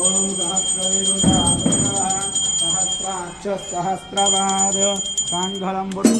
ఓం సహస్రవిరుణ సహస్రాక్ష సహస్రవారు సాంగళంబుడు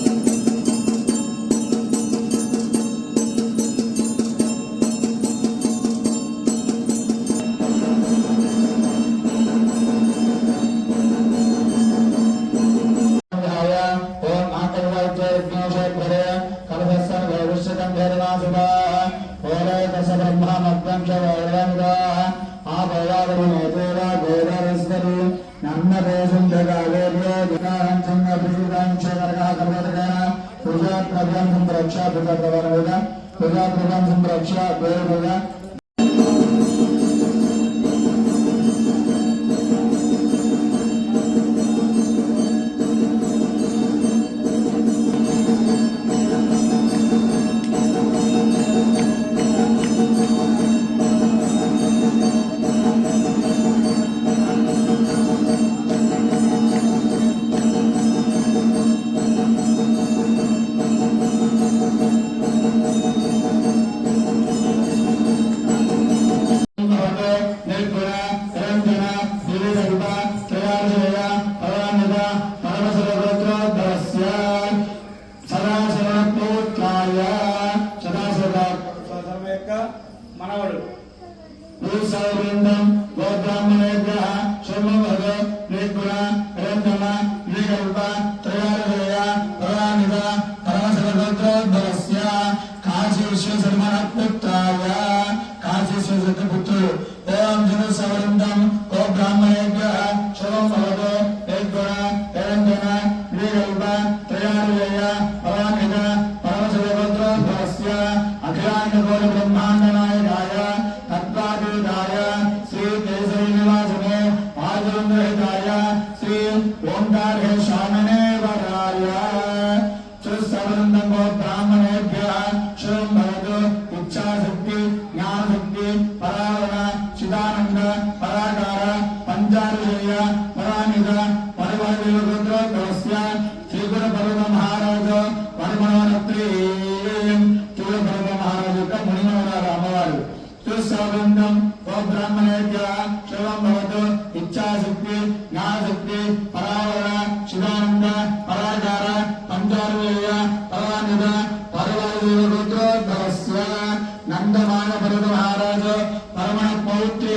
पूजा प्रधान संरक्षा पूजा प्रधान होगा पूजा प्रधान संरक्षा गौर होगा ಶಾಸನಸಭೆ सौगंधम गोब्राह्मणेभ्य शिवं भवतु इच्छाशक्ति ज्ञानशक्ति परावरण शिवानन्द परागार पञ्चारूपेय परानिध परवायुदेवगोत्रोद्भवस्य नन्दमानभरत महाराज परमण पौत्री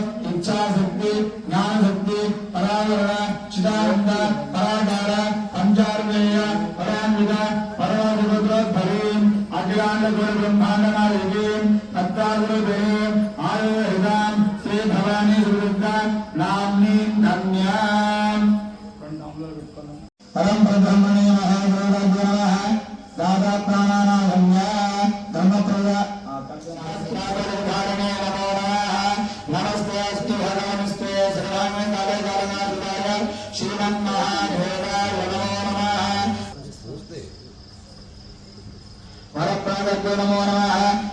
పాదత్వ నమో. నమ.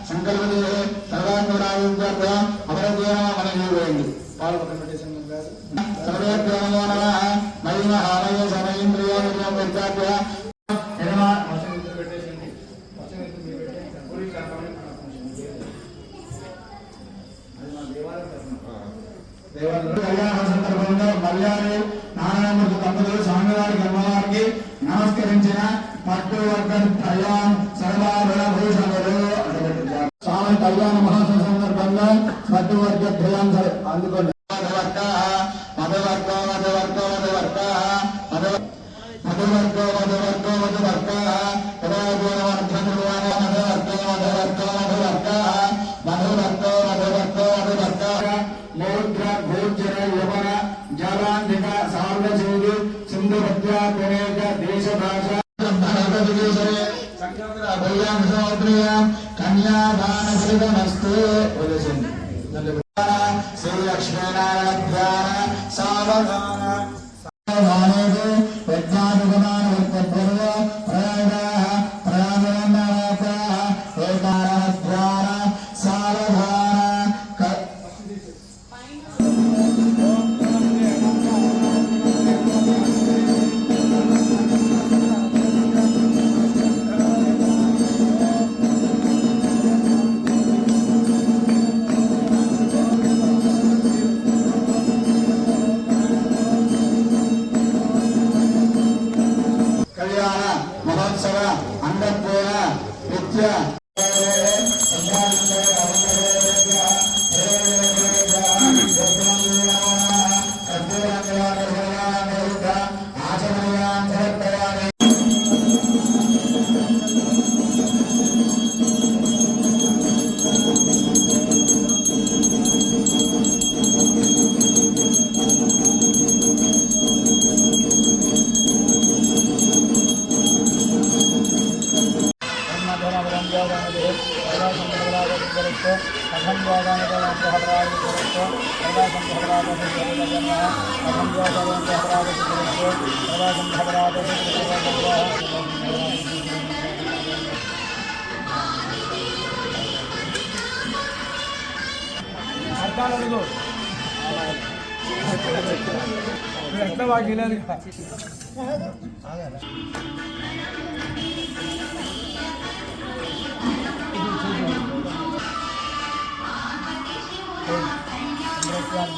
సంకల్పదే సర్వాత్మరాజుత్వ అమరత్వ నమ మన నీరువేయండి సర్వత్వ నమో నమ మయి మహామయ నారాయణ తప్పదు. స్వామివారి గర్భవారికి నమస్కరించిన భక్తవర్గం కళ్యాణ్ సర్వాభూషణలో స్వామి కళ్యాణ మహాసభ సందర్భంగా భక్తవర్గ ధ్యాన్ అందుకోండి భోజన యవన జలాంధిక సార్వజీవి సింధుభద్ర sarvagana బ్రహ్మోత్సవ అన్నపూర్ణ నిత్య ಸಂಪದರಾಜಸ್ವರಸ್ತು ಕಥಂ ಯೋಗಾನುಗರಾಂತಹರಾಜಸ್ವರಸ್ತು ಸರ್ವಾ ಸಂಪದರಾಜಸ್ವರಸ್ತು ಕಥಂ ಯೋಗಾನುಗರಾಂತಹರಾಜಸ್ವರಸ್ತು ಸರ್ವಾ ಸಂಪದರಾಜಸ್ವರಸ್ತು అర్థాలు అడుగు ఎంత బాగా లేదు మాకు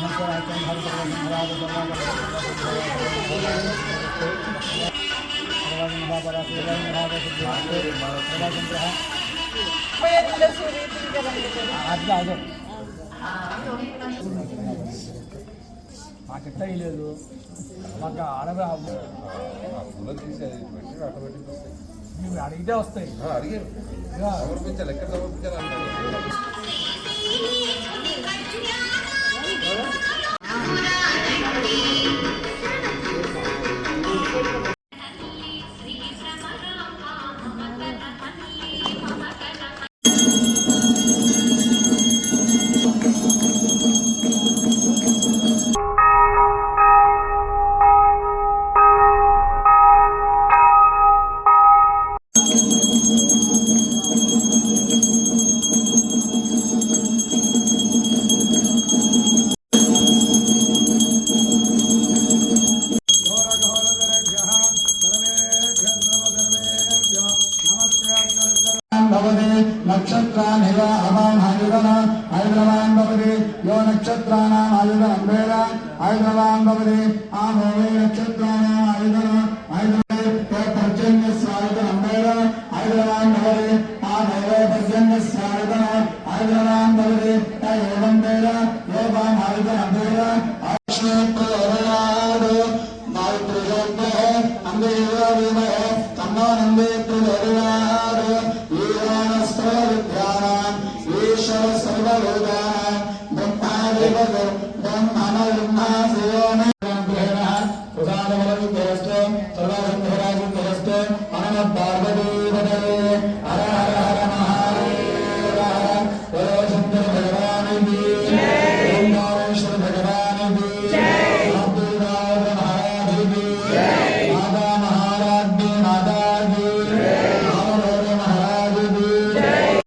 తీసి అది పెట్టి ఆటోమేటిక్ వస్తాయి మేము అడిగితే వస్తాయి అడిగారు సమర్పించాలి ఎక్కడ సమర్పించాలి ಸರ್ವಲೋದಾ